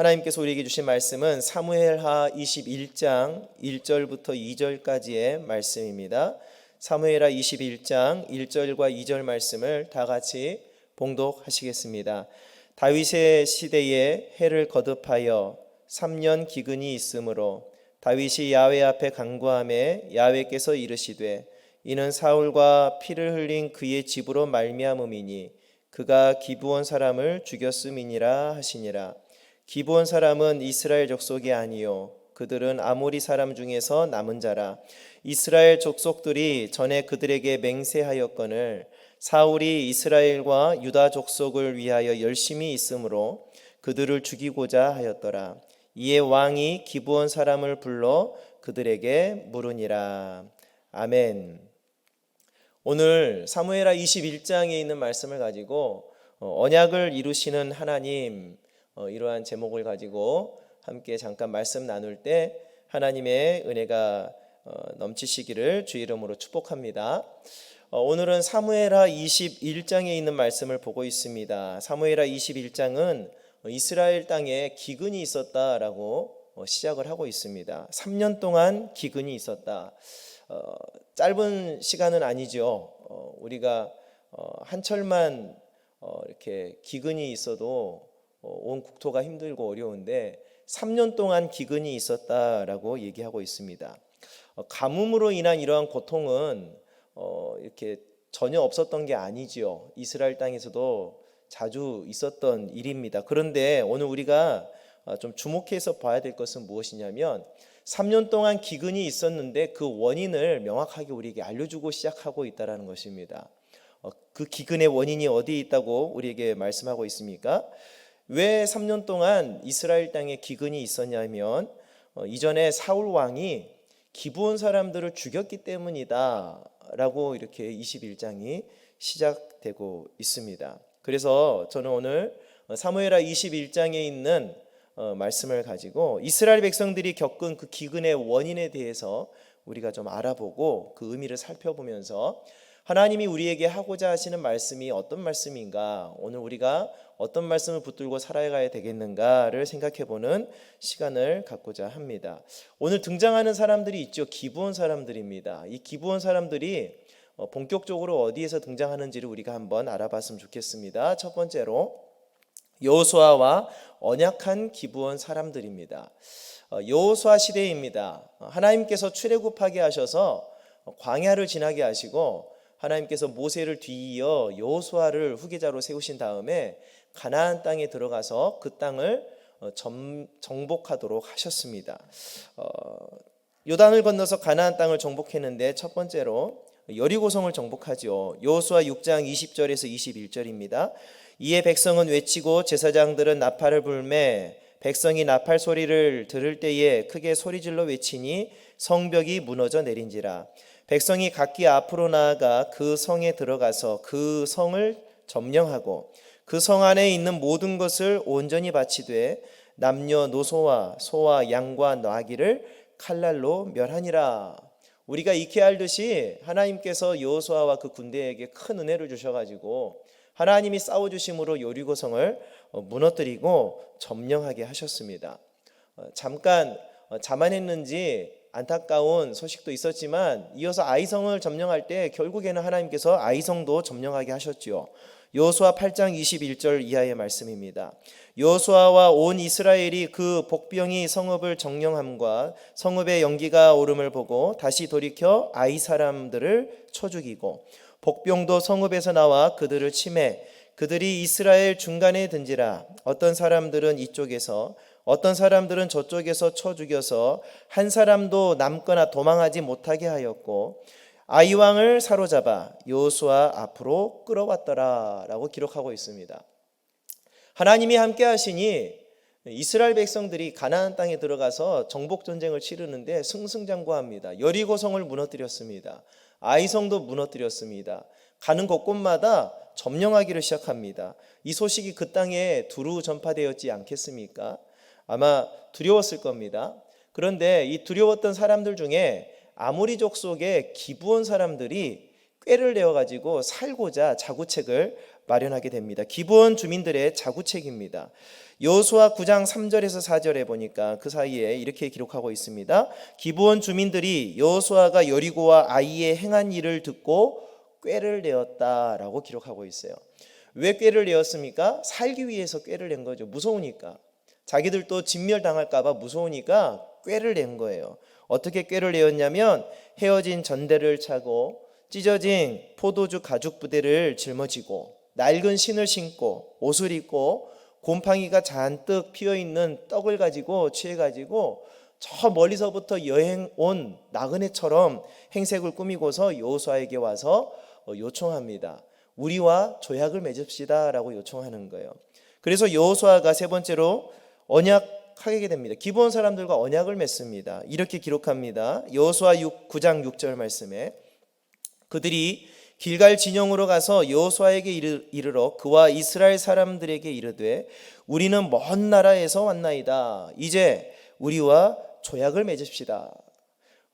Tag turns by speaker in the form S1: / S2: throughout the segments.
S1: 하나님께서 우리에게 주신 말씀은 사무엘하 21장 1절부터 2절까지의 말씀입니다. 사무엘하 21장 1절과 2절 말씀을 다 같이 봉독하시겠습니다. 다윗의 시대에 해를 거듭하여 3년 기근이 있으므로 다윗이 야외 앞에 간구함에 야외께서 이르시되 이는 사울과 피를 흘린 그의 집으로 말미암음이니 그가 기브온 사람을 죽였음이니라 하시니라 기브온 사람은 이스라엘 족속이 아니요. 그들은 아모리 사람 중에서 남은 자라. 이스라엘 족속들이 전에 그들에게 맹세하였거늘 사울이 이스라엘과 유다 족속을 위하여 열심히 있으므로 그들을 죽이고자 하였더라. 이에 왕이 기브온 사람을 불러 그들에게 물으니라. 아멘. 오늘 사무엘하 21장에 있는 말씀을 가지고 어, 언약을 이루시는 하나님 어, 이러한 제목을 가지고 함께 잠깐 말씀 나눌 때 하나님의 은혜가 어, 넘치시기를 주 이름으로 축복합니다. 오늘은 사무엘하 21장에 있는 말씀을 보고 있습니다. 사무엘하 21장은 이스라엘 땅에 기근이 있었다라고 시작을 하고 있습니다. 3년 동안 기근이 있었다. 어, 짧은 시간은 아니죠. 어, 우리가 어, 한철만 어, 이렇게 기근이 있어도 어, 온 국토가 힘들고 어려운데 3년 동안 기근이 있었다라고 얘기하고 있습니다. 어, 가뭄으로 인한 이러한 고통은 어, 이렇게 전혀 없었던 게 아니지요. 이스라엘 땅에서도 자주 있었던 일입니다. 그런데 오늘 우리가 어, 좀 주목해서 봐야 될 것은 무엇이냐면 3년 동안 기근이 있었는데 그 원인을 명확하게 우리에게 알려주고 시작하고 있다라는 것입니다. 어, 그 기근의 원인이 어디에 있다고 우리에게 말씀하고 있습니까? 왜 3년 동안 이스라엘 땅에 기근이 있었냐면 어, 이전에 사울 왕이 기부온 사람들을 죽였기 때문이다라고 이렇게 21장이 시작되고 있습니다. 그래서 저는 오늘 사무엘하 21장에 있는 어, 말씀을 가지고 이스라엘 백성들이 겪은 그 기근의 원인에 대해서 우리가 좀 알아보고 그 의미를 살펴보면서 하나님이 우리에게 하고자 하시는 말씀이 어떤 말씀인가 오늘 우리가 어떤 말씀을 붙들고 살아가야 되겠는가를 생각해 보는 시간을 갖고자 합니다. 오늘 등장하는 사람들이 있죠. 기부원 사람들입니다. 이 기부원 사람들이 어, 본격적으로 어디에서 등장하는지를 우리가 한번 알아봤으면 좋겠습니다. 첫 번째로 여호수아와 언약한 기부원 사람들입니다. 어, 여호수아 시대입니다. 하나님께서 출애굽하게 하셔서 광야를 지나게 하시고 하나님께서 모세를 뒤이어 여호수아를 후계자로 세우신 다음에 가나안 땅에 들어가서 그 땅을 어, 정복하도록 하셨습니다. 어, 요단을 건너서 가나안 땅을 정복했는데 첫 번째로 여리고성을 정복하죠. 여호수아 6장 20절에서 21절입니다. 이에 백성은 외치고 제사장들은 나팔을 불매 백성이 나팔 소리를 들을 때에 크게 소리질러 외치니 성벽이 무너져 내린지라 백성이 각기 앞으로 나아가 그 성에 들어가서 그 성을 점령하고 그 성 안에 있는 모든 것을 온전히 바치되 남녀 노소와 소와 양과 나귀를 칼날로 멸하니라 우리가 익히 알듯이 하나님께서 여호수아와 그 군대에게 큰 은혜를 주셔가지고 하나님이 싸워 주심으로 여리고 성을 어, 무너뜨리고 점령하게 하셨습니다. 어, 잠깐 어, 자만했는지 안타까운 소식도 있었지만 이어서 아이성을 점령할 때 결국에는 하나님께서 아이성도 점령하게 하셨지요. 여호수아 8장 21절 이하의 말씀입니다. 여호수아와 온 이스라엘이 그 복병이 성읍을 정령함과 성읍의 연기가 오름을 보고 다시 돌이켜 아이 사람들을 쳐 죽이고 복병도 성읍에서 나와 그들을 침해 그들이 이스라엘 중간에 든지라 어떤 사람들은 이쪽에서 어떤 사람들은 저쪽에서 쳐 죽여서 한 사람도 남거나 도망하지 못하게 하였고 아이 왕을 사로잡아 요수아 앞으로 끌어왔더라라고 기록하고 있습니다. 하나님이 함께 하시니 이스라엘 백성들이 가나안 땅에 들어가서 정복 전쟁을 치르는데 승승장구합니다. 여리고성을 무너뜨렸습니다. 아이성도 무너뜨렸습니다. 가는 곳곳마다 점령하기를 시작합니다. 이 소식이 그 땅에 두루 전파되었지 않겠습니까? 아마 두려웠을 겁니다. 그런데 이 두려웠던 사람들 중에 아모리족 속에 기부온 사람들이 꾀를 내어 가지고 살고자 자구책을 마련하게 됩니다. 기브온 주민들의 자구책입니다. 여호수아 9장 3절에서 4절에 보니까 그 사이에 이렇게 기록하고 있습니다. 기브온 주민들이 여호수아가 여리고와 아이의 행한 일을 듣고 꾀를 내었다라고 기록하고 있어요. 왜 꾀를 내었습니까? 살기 위해서 꾀를 낸 거죠. 무서우니까. 자기들도 진멸당할까봐 무서우니까 꾀를 낸 거예요. 어떻게 꾀를 내었냐면 헤어진 전대를 차고 찢어진 포도주 가죽 부대를 짊어지고 낡은 신을 신고 옷을 입고 곰팡이가 잔뜩 피어 있는 떡을 가지고 취해 가지고 저 멀리서부터 여행 온 나그네처럼 행색을 꾸미고서 여호수아에게 와서 어, 요청합니다. 우리와 조약을 맺읍시다라고 요청하는 거예요. 그래서 여호수아가 세 번째로 언약하게 됩니다. 기본 사람들과 언약을 맺습니다. 이렇게 기록합니다. 여호수아 9장 6절 말씀에 그들이 길갈 진영으로 가서 여호수아에게 이르- 이르러 그와 이스라엘 사람들에게 이르되 우리는 먼 나라에서 왔나이다. 이제 우리와 조약을 맺읍시다.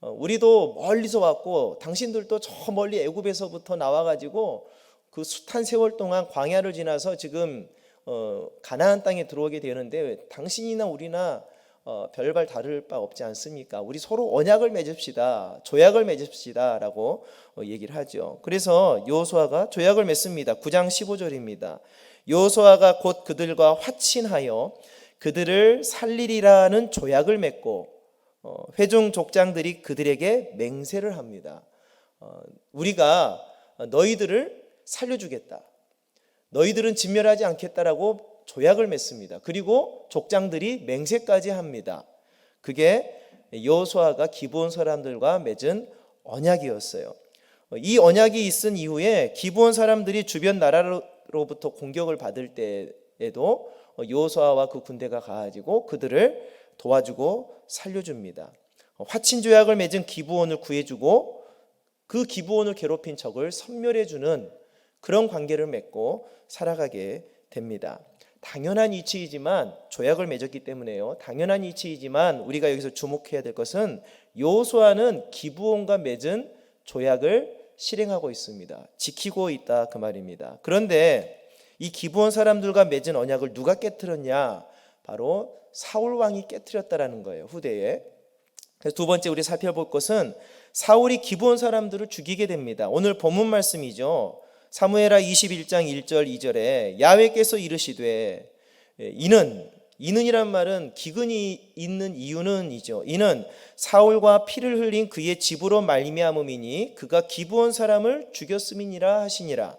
S1: 어, 우리도 멀리서 왔고 당신들도 저 멀리 애굽에서부터 나와 가지고 그 숱한 세월 동안 광야를 지나서 지금 어, 가나안 땅에 들어오게 되는데 당신이나 우리나 어, 별반 다를 바 없지 않습니까? 우리 서로 언약을 맺읍시다, 조약을 맺읍시다라고 어, 얘기를 하죠. 그래서 여호수아가 조약을 맺습니다. 9장 15절입니다. 여호수아가 곧 그들과 화친하여 그들을 살리리라는 조약을 맺고 어, 회중 족장들이 그들에게 맹세를 합니다. 어, 우리가 너희들을 살려주겠다. 너희들은 진멸하지 않겠다라고 조약을 맺습니다. 그리고 족장들이 맹세까지 합니다. 그게 여호수아가 기브온 사람들과 맺은 언약이었어요. 이 언약이 있은 이후에 기브온 사람들이 주변 나라로부터 공격을 받을 때에도 여호수아와 그 군대가 가가지고 그들을 도와주고 살려줍니다. 화친 조약을 맺은 기브온을 구해주고 그 기브온을 괴롭힌 적을 섬멸해주는 그런 관계를 맺고 살아가게 됩니다. 당연한 이치이지만 조약을 맺었기 때문에요. 당연한 이치이지만 우리가 여기서 주목해야 될 것은 여호수아는 기브온과 맺은 조약을 실행하고 있습니다. 지키고 있다 그 말입니다. 그런데 이 기브온 사람들과 맺은 언약을 누가 깨뜨렸냐? 바로 사울 왕이 깨뜨렸다라는 거예요. 후대에. 그래서 두 번째 우리 살펴볼 것은 사울이 기브온 사람들을 죽이게 됩니다. 오늘 본문 말씀이죠. 사무엘하 21장 1절 2절에 야훼께서 이르시되 예, 이는 이는이란 말은 기근이 있는 이유는이죠. 이는 사울과 피를 흘린 그의 집으로 말미암음이니 그가 기브온 사람을 죽였음이니라 하시니라.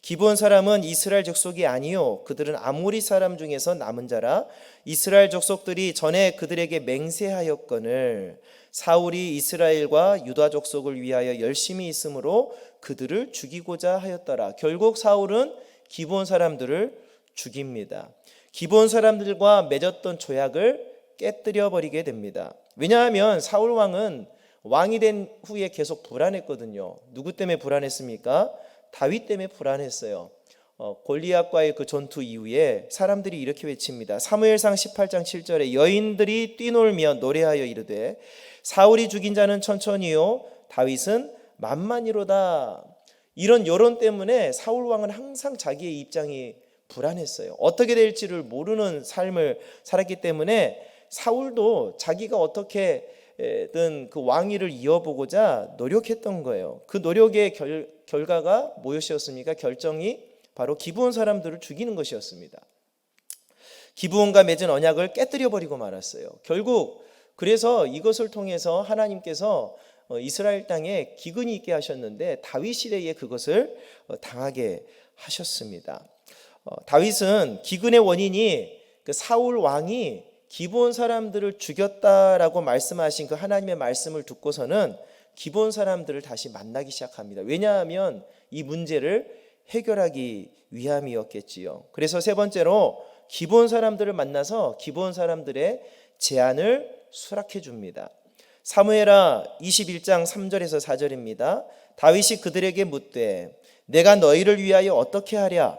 S1: 기브온 사람은 이스라엘 족속이 아니요 그들은 아모리 사람 중에서 남은 자라 이스라엘 족속들이 전에 그들에게 맹세하였거늘 사울이 이스라엘과 유다 족속을 위하여 열심히 있으므로 그들을 죽이고자 하였더라. 결국 사울은 기브온 사람들을 죽입니다. 기브온 사람들과 맺었던 조약을 깨뜨려 버리게 됩니다. 왜냐하면 사울 왕은 왕이 된 후에 계속 불안했거든요. 누구 때문에 불안했습니까? 다윗 때문에 불안했어요. 어, 골리앗과의 그 전투 이후에 사람들이 이렇게 외칩니다. 사무엘상 18장 7절에 여인들이 뛰놀며 노래하여 이르되 사울이 죽인 자는 천천히요 다윗은 만만이로다. 이런 여론 때문에 사울 왕은 항상 자기의 입장이 불안했어요. 어떻게 될지를 모르는 삶을 살았기 때문에 사울도 자기가 어떻게든 그 왕위를 이어보고자 노력했던 거예요. 그 노력의 결, 결과가 무엇이었습니까? 결정이 바로 기브온 사람들을 죽이는 것이었습니다. 기브온과 맺은 언약을 깨뜨려 버리고 말았어요. 결국 그래서 이것을 통해서 하나님께서 어, 이스라엘 땅에 기근이 있게 하셨는데 다윗 시대에 그것을 어, 당하게 하셨습니다. 어, 다윗은 기근의 원인이 그 사울 왕이 기본 사람들을 죽였다라고 말씀하신 그 하나님의 말씀을 듣고서는 기본 사람들을 다시 만나기 시작합니다. 왜냐하면 이 문제를 해결하기 위함이었겠지요. 그래서 세 번째로 기본 사람들을 만나서 기본 사람들의 제안을 수락해 줍니다. 사무엘하 21장 3절에서 4절입니다. 다윗이 그들에게 묻되 내가 너희를 위하여 어떻게 하랴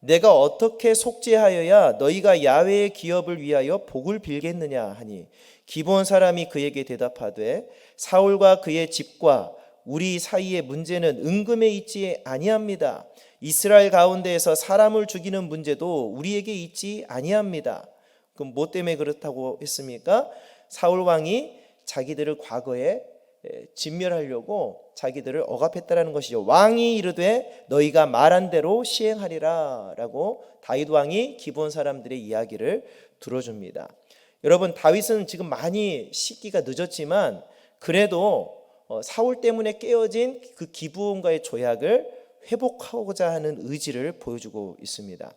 S1: 내가 어떻게 속죄하여야 너희가 야훼의 기업을 위하여 복을 빌겠느냐 하니 기본 사람이 그에게 대답하되 사울과 그의 집과 우리 사이의 문제는 은금에 있지 아니합니다. 이스라엘 가운데에서 사람을 죽이는 문제도 우리에게 있지 아니합니다. 그럼 뭐 때문에 그렇다고 했습니까? 사울 왕이 자기들을 과거에 에, 진멸하려고 자기들을 억압했다라는 것이죠. 왕이 이르되 너희가 말한 대로 시행하리라라고 다윗 왕이 기본 사람들의 이야기를 들어줍니다. 여러분 다윗은 지금 많이 시기가 늦었지만 그래도 어, 사울 때문에 깨어진 그 기부원과의 조약을 회복하고자 하는 의지를 보여주고 있습니다.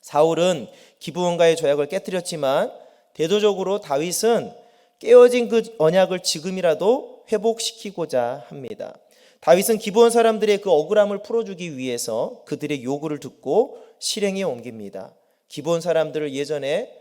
S1: 사울은 기부원과의 조약을 깨뜨렸지만 대도적으로 다윗은 깨어진 그 언약을 지금이라도 회복시키고자 합니다. 다윗은 기부원 사람들의 그 억울함을 풀어주기 위해서 그들의 요구를 듣고 실행에 옮깁니다. 기부원 사람들을 예전에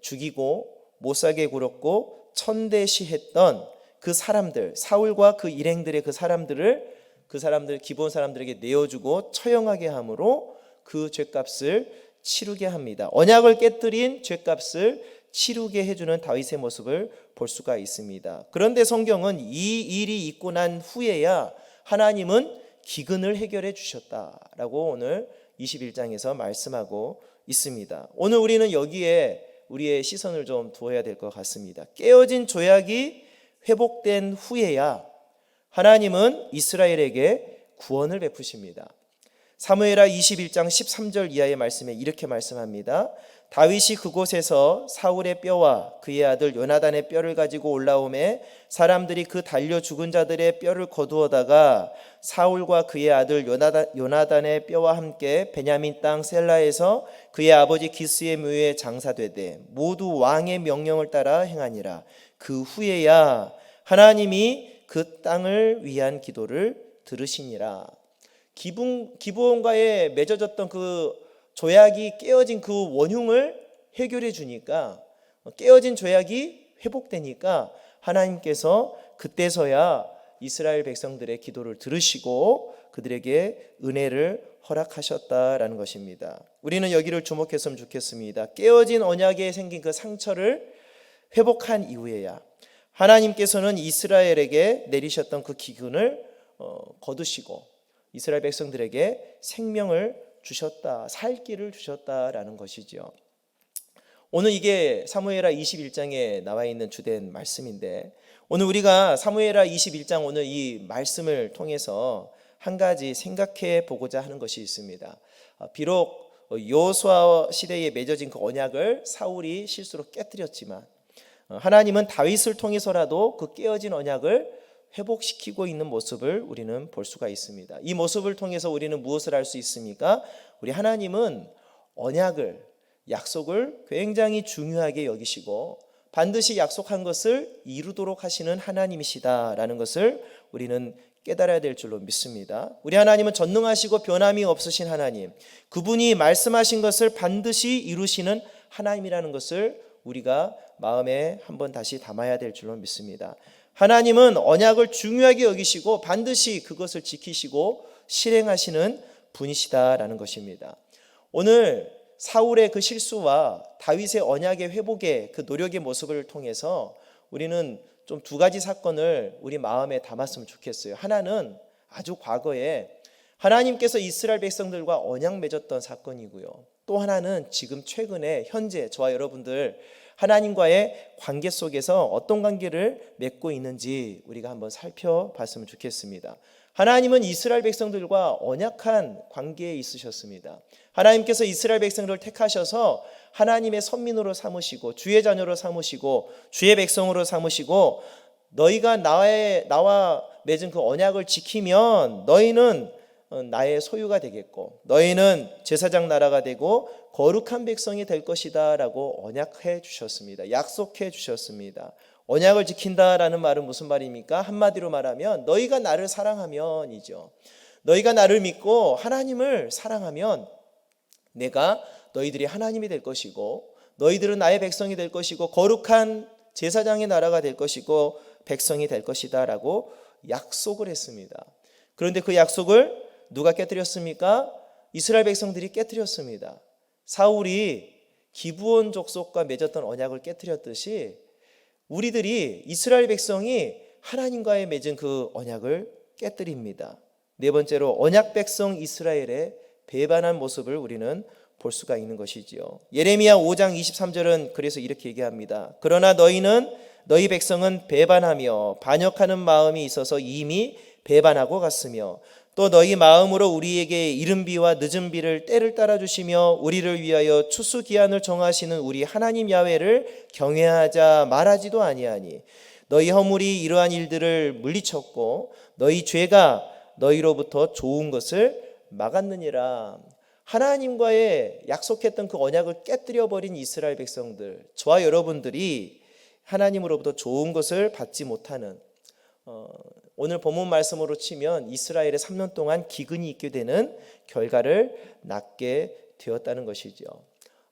S1: 죽이고 못살게 굴었고 천대시했던 그 사람들 사울과 그 일행들의 그 사람들을 그 사람들 기본 사람들에게 내어주고 처형하게 함으로 그 죄값을 치르게 합니다. 언약을 깨뜨린 죄값을 치르게 해주는 다윗의 모습을 볼 수가 있습니다. 그런데 성경은 이 일이 있고 난 후에야 하나님은 기근을 해결해 주셨다라고 오늘 21장에서 말씀하고 있습니다. 오늘 우리는 여기에 우리의 시선을 좀 두어야 될 것 같습니다. 깨어진 조약이 회복된 후에야 하나님은 이스라엘에게 구원을 베푸십니다. 사무엘하 21장 13절 이하의 말씀에 이렇게 말씀합니다. 다윗이 그곳에서 사울의 뼈와 그의 아들 요나단의 뼈를 가지고 올라오매 사람들이 그 달려 죽은 자들의 뼈를 거두어다가 사울과 그의 아들 요나단, 요나단의 뼈와 함께 베냐민 땅 셀라에서 그의 아버지 기스의 묘에 장사되되 모두 왕의 명령을 따라 행하니라. 그 후에야 하나님이 그 땅을 위한 기도를 들으시니라. 기분, 기부원과의 맺어졌던 그 조약이 깨어진 그 원흉을 해결해 주니까 깨어진 조약이 회복되니까 하나님께서 그때서야 이스라엘 백성들의 기도를 들으시고 그들에게 은혜를 허락하셨다라는 것입니다. 우리는 여기를 주목했으면 좋겠습니다. 깨어진 언약에 생긴 그 상처를 회복한 이후에야 하나님께서는 이스라엘에게 내리셨던 그 기근을 어, 거두시고 이스라엘 백성들에게 생명을 주셨다, 살 길을 주셨다라는 것이죠. 오늘 이게 사무엘하 21장에 나와 있는 주된 말씀인데 오늘 우리가 사무엘하 21장 오늘 이 말씀을 통해서 한 가지 생각해 보고자 하는 것이 있습니다. 아, 비록 요수아 시대에 맺어진 그 언약을 사울이 실수로 깨뜨렸지만 어, 하나님은 다윗을 통해서라도 그 깨어진 언약을 회복시키고 있는 모습을 우리는 볼 수가 있습니다. 이 모습을 통해서 우리는 무엇을 알 수 있습니까? 우리 하나님은 언약을 약속을 굉장히 중요하게 여기시고 반드시 약속한 것을 이루도록 하시는 하나님이시다라는 것을 우리는 깨달아야 될 줄로 믿습니다. 우리 하나님은 전능하시고 변함이 없으신 하나님, 그분이 말씀하신 것을 반드시 이루시는 하나님이라는 것을 우리가 마음에 한번 다시 담아야 될 줄로 믿습니다. 하나님은 언약을 중요하게 여기시고 반드시 그것을 지키시고 실행하시는 분이시다라는 것입니다. 오늘 사울의 그 실수와 다윗의 언약의 회복의 그 노력의 모습을 통해서 우리는 좀 두 가지 사건을 우리 마음에 담았으면 좋겠어요. 하나는 아주 과거에 하나님께서 이스라엘 백성들과 언약 맺었던 사건이고요. 또 하나는 지금 최근에 현재 저와 여러분들 하나님과의 관계 속에서 어떤 관계를 맺고 있는지 우리가 한번 살펴봤으면 좋겠습니다. 하나님은 이스라엘 백성들과 언약한 관계에 있으셨습니다. 하나님께서 이스라엘 백성들을 택하셔서 하나님의 선민으로 삼으시고 주의 자녀로 삼으시고 주의 백성으로 삼으시고 너희가 나의 나와 맺은 그 언약을 지키면 너희는 어, 나의 소유가 되겠고 너희는 제사장 나라가 되고 거룩한 백성이 될 것이다라고 언약해 주셨습니다. 약속해 주셨습니다. 언약을 지킨다라는 말은 무슨 말입니까? 한마디로 말하면 너희가 나를 사랑하면이죠. 너희가 나를 믿고 하나님을 사랑하면 내가 너희들이 하나님이 될 것이고 너희들은 나의 백성이 될 것이고 거룩한 제사장의 나라가 될 것이고 백성이 될 것이다라고 약속을 했습니다. 그런데 그 약속을 누가 깨뜨렸습니까? 이스라엘 백성들이 깨뜨렸습니다. 사울이 기부온 족속과 맺었던 언약을 깨뜨렸듯이 우리들이 이스라엘 백성이 하나님과의 맺은 그 언약을 깨뜨립니다. 네 번째로 언약 백성 이스라엘의 배반한 모습을 우리는 볼 수가 있는 것이지요. 예레미야 5장 23절은 그래서 이렇게 얘기합니다. 그러나 너희는 너희 백성은 배반하며 반역하는 마음이 있어서 이미 배반하고 갔으며 또 너희 마음으로 우리에게 이른 비와 늦은 비를 때를 따라 주시며 우리를 위하여 추수 기한을 정하시는 우리 하나님 야훼를 경외하자 말하지도 아니하니 너희 허물이 이러한 일들을 물리쳤고 너희 죄가 너희로부터 좋은 것을 막았느니라. 하나님과의 약속했던 그 언약을 깨뜨려 버린 이스라엘 백성들, 저와 여러분들이 하나님으로부터 좋은 것을 받지 못하는 어, 오늘 본문 말씀으로 치면 이스라엘의 3년 동안 기근이 있게 되는 결과를 낳게 되었다는 것이죠.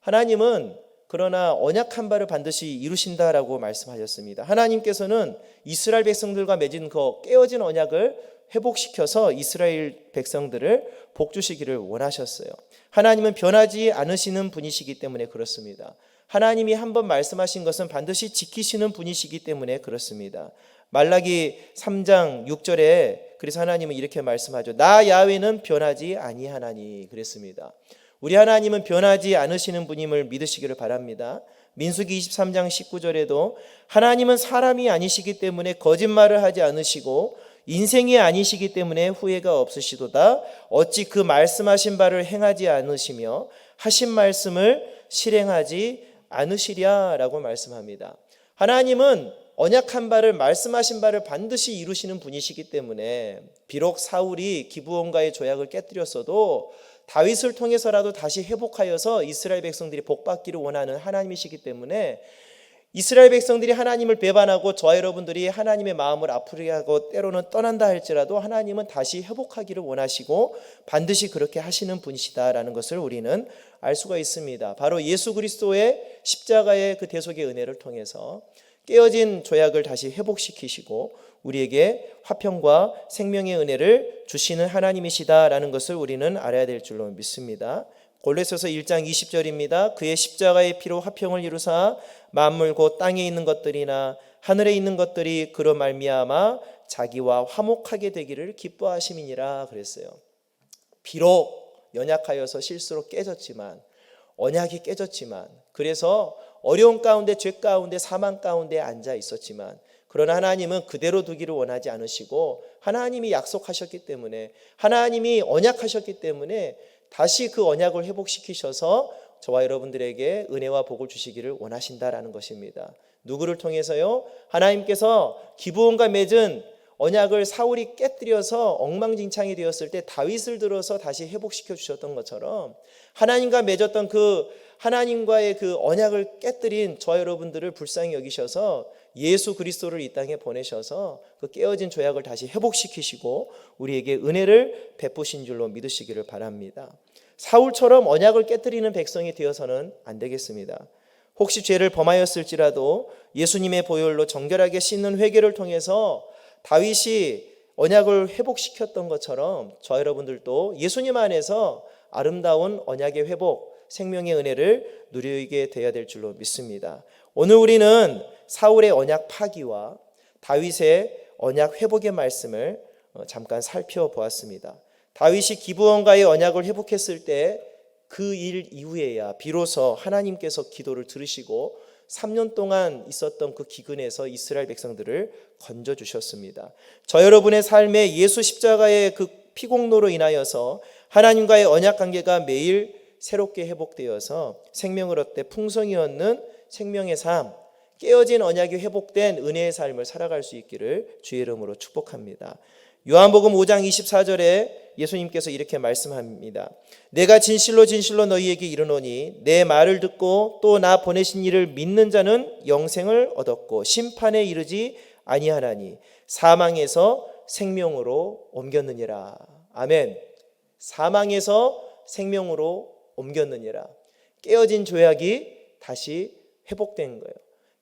S1: 하나님은 그러나 언약한 바를 반드시 이루신다라고 말씀하셨습니다. 하나님께서는 이스라엘 백성들과 맺은 그 깨어진 언약을 회복시켜서 이스라엘 백성들을 복주시기를 원하셨어요. 하나님은 변하지 않으시는 분이시기 때문에 그렇습니다. 하나님이 한 번 말씀하신 것은 반드시 지키시는 분이시기 때문에 그렇습니다. 말라기 3장 6절에 그래서 하나님은 이렇게 말씀하죠. 나 야훼는 변하지 아니하나니 그랬습니다. 우리 하나님은 변하지 않으시는 분임을 믿으시기를 바랍니다. 민수기 23장 19절에도 하나님은 사람이 아니시기 때문에 거짓말을 하지 않으시고 인생이 아니시기 때문에 후회가 없으시도다. 어찌 그 말씀하신 바를 행하지 않으시며 하신 말씀을 실행하지 않으시랴라고 말씀합니다. 하나님은 언약한 바를 말씀하신 바를 반드시 이루시는 분이시기 때문에 비록 사울이 기부원과의 조약을 깨뜨렸어도 다윗을 통해서라도 다시 회복하여서 이스라엘 백성들이 복받기를 원하는 하나님이시기 때문에 이스라엘 백성들이 하나님을 배반하고 저와 여러분들이 하나님의 마음을 아프게 하고 때로는 떠난다 할지라도 하나님은 다시 회복하기를 원하시고 반드시 그렇게 하시는 분이시다라는 것을 우리는 알 수가 있습니다. 바로 예수 그리스도의 십자가의 그 대속의 은혜를 통해서 깨어진 조약을 다시 회복시키시고 우리에게 화평과 생명의 은혜를 주시는 하나님이시다라는 것을 우리는 알아야 될 줄로 믿습니다. 골로새서 1장 20절입니다. 그의 십자가의 피로 화평을 이루사 만물 곧 땅에 있는 것들이나 하늘에 있는 것들이 그로 말미암아 자기와 화목하게 되기를 기뻐하심이니라 그랬어요. 비록 연약하여서 실수로 깨졌지만 언약이 깨졌지만 그래서 어려운 가운데 죄 가운데 사망 가운데 앉아 있었지만 그러나 하나님은 그대로 두기를 원하지 않으시고 하나님이 약속하셨기 때문에 하나님이 언약하셨기 때문에 다시 그 언약을 회복시키셔서 저와 여러분들에게 은혜와 복을 주시기를 원하신다라는 것입니다. 누구를 통해서요? 하나님께서 기부원과 맺은 언약을 사울이 깨뜨려서 엉망진창이 되었을 때 다윗을 들어서 다시 회복시켜 주셨던 것처럼 하나님과 맺었던 그 하나님과의 그 언약을 깨뜨린 저 여러분들을 불쌍히 여기셔서 예수 그리스도를 이 땅에 보내셔서 그 깨어진 조약을 다시 회복시키시고 우리에게 은혜를 베푸신 줄로 믿으시기를 바랍니다. 사울처럼 언약을 깨뜨리는 백성이 되어서는 안 되겠습니다. 혹시 죄를 범하였을지라도 예수님의 보혈로 정결하게 씻는 회개를 통해서 다윗이 언약을 회복시켰던 것처럼 저 여러분들도 예수님 안에서 아름다운 언약의 회복, 생명의 은혜를 누리게 되어야 될 줄로 믿습니다. 오늘 우리는 사울의 언약 파기와 다윗의 언약 회복의 말씀을 어, 잠깐 살펴보았습니다. 다윗이 기부원과의 언약을 회복했을 때 그 일 이후에야 비로소 하나님께서 기도를 들으시고 3년 동안 있었던 그 기근에서 이스라엘 백성들을 건져 주셨습니다. 저 여러분의 삶에 예수 십자가의 그 피공로로 인하여서 하나님과의 언약 관계가 매일 새롭게 회복되어서 생명을 얻되 풍성이 얻는 생명의 삶, 깨어진 언약이 회복된 은혜의 삶을 살아갈 수 있기를 주의 이름으로 축복합니다. 요한복음 5장 24절에 예수님께서 이렇게 말씀합니다. 내가 진실로 진실로 너희에게 이르노니 내 말을 듣고 또 나 보내신 이를 믿는 자는 영생을 얻었고 심판에 이르지 아니하나니 사망에서 생명으로 옮겼느니라. 아멘. 사망에서 생명으로 옮겼느니라. 깨어진 조약이 다시 회복된 거예요.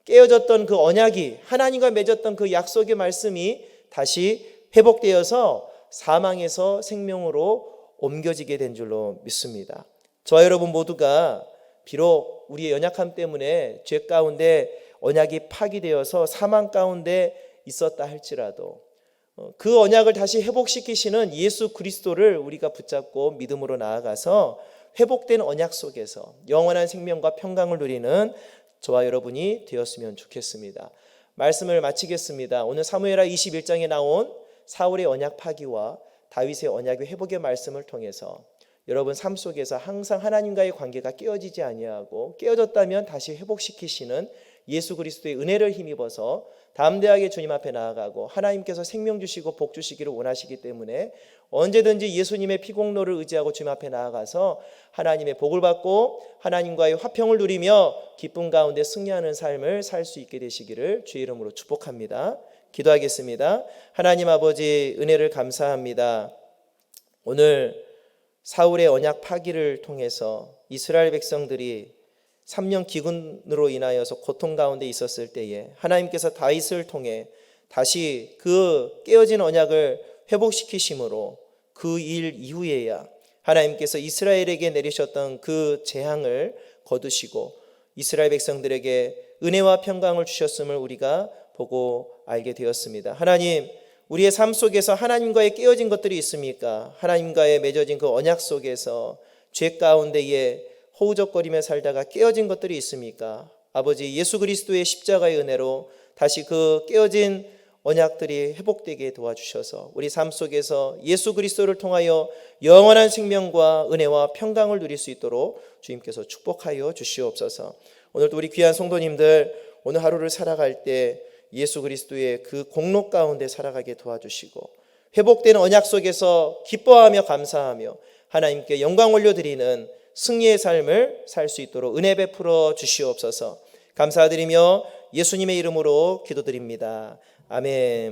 S1: 깨어졌던 그 언약이 하나님과 맺었던 그 약속의 말씀이 다시 회복되어서 사망에서 생명으로 옮겨지게 된 줄로 믿습니다. 저와 여러분 모두가 비록 우리의 연약함 때문에 죄 가운데 언약이 파기되어서 사망 가운데 있었다 할지라도 어, 그 언약을 다시 회복시키시는 예수 그리스도를 우리가 붙잡고 믿음으로 나아가서 회복된 언약 속에서 영원한 생명과 평강을 누리는 저와 여러분이 되었으면 좋겠습니다. 말씀을 마치겠습니다. 오늘 사무엘하 21장에 나온 사울의 언약 파기와 다윗의 언약의 회복의 말씀을 통해서 여러분 삶 속에서 항상 하나님과의 관계가 깨어지지 아니하고 깨어졌다면 다시 회복시키시는 예수 그리스도의 은혜를 힘입어서 담대하게 주님 앞에 나아가고 하나님께서 생명 주시고 복 주시기를 원하시기 때문에 언제든지 예수님의 피공로를 의지하고 주님 앞에 나아가서 하나님의 복을 받고 하나님과의 화평을 누리며 기쁨 가운데 승리하는 삶을 살 수 있게 되시기를 주의 이름으로 축복합니다. 기도하겠습니다. 하나님 아버지 은혜를 감사합니다. 오늘 사울의 언약 파기를 통해서 이스라엘 백성들이 3년 기근으로 인하여서 고통 가운데 있었을 때에 하나님께서 다윗을 통해 다시 그 깨어진 언약을 회복시키심으로 그 일 이후에야 하나님께서 이스라엘에게 내리셨던 그 재앙을 거두시고 이스라엘 백성들에게 은혜와 평강을 주셨음을 우리가 보고 알게 되었습니다. 하나님, 우리의 삶 속에서 하나님과의 깨어진 것들이 있습니까? 하나님과의 맺어진 그 언약 속에서 죄 가운데에 호우적거리며 살다가 깨어진 것들이 있습니까? 아버지 예수 그리스도의 십자가의 은혜로 다시 그 깨어진 언약들이 회복되게 도와주셔서 우리 삶 속에서 예수 그리스도를 통하여 영원한 생명과 은혜와 평강을 누릴 수 있도록 주님께서 축복하여 주시옵소서. 오늘도 우리 귀한 성도님들 오늘 하루를 살아갈 때 예수 그리스도의 그 공로 가운데 살아가게 도와주시고 회복된 언약 속에서 기뻐하며 감사하며 하나님께 영광 올려드리는 승리의 삶을 살 수 있도록 은혜 베풀어 주시옵소서. 감사드리며 예수님의 이름으로 기도드립니다. 아멘.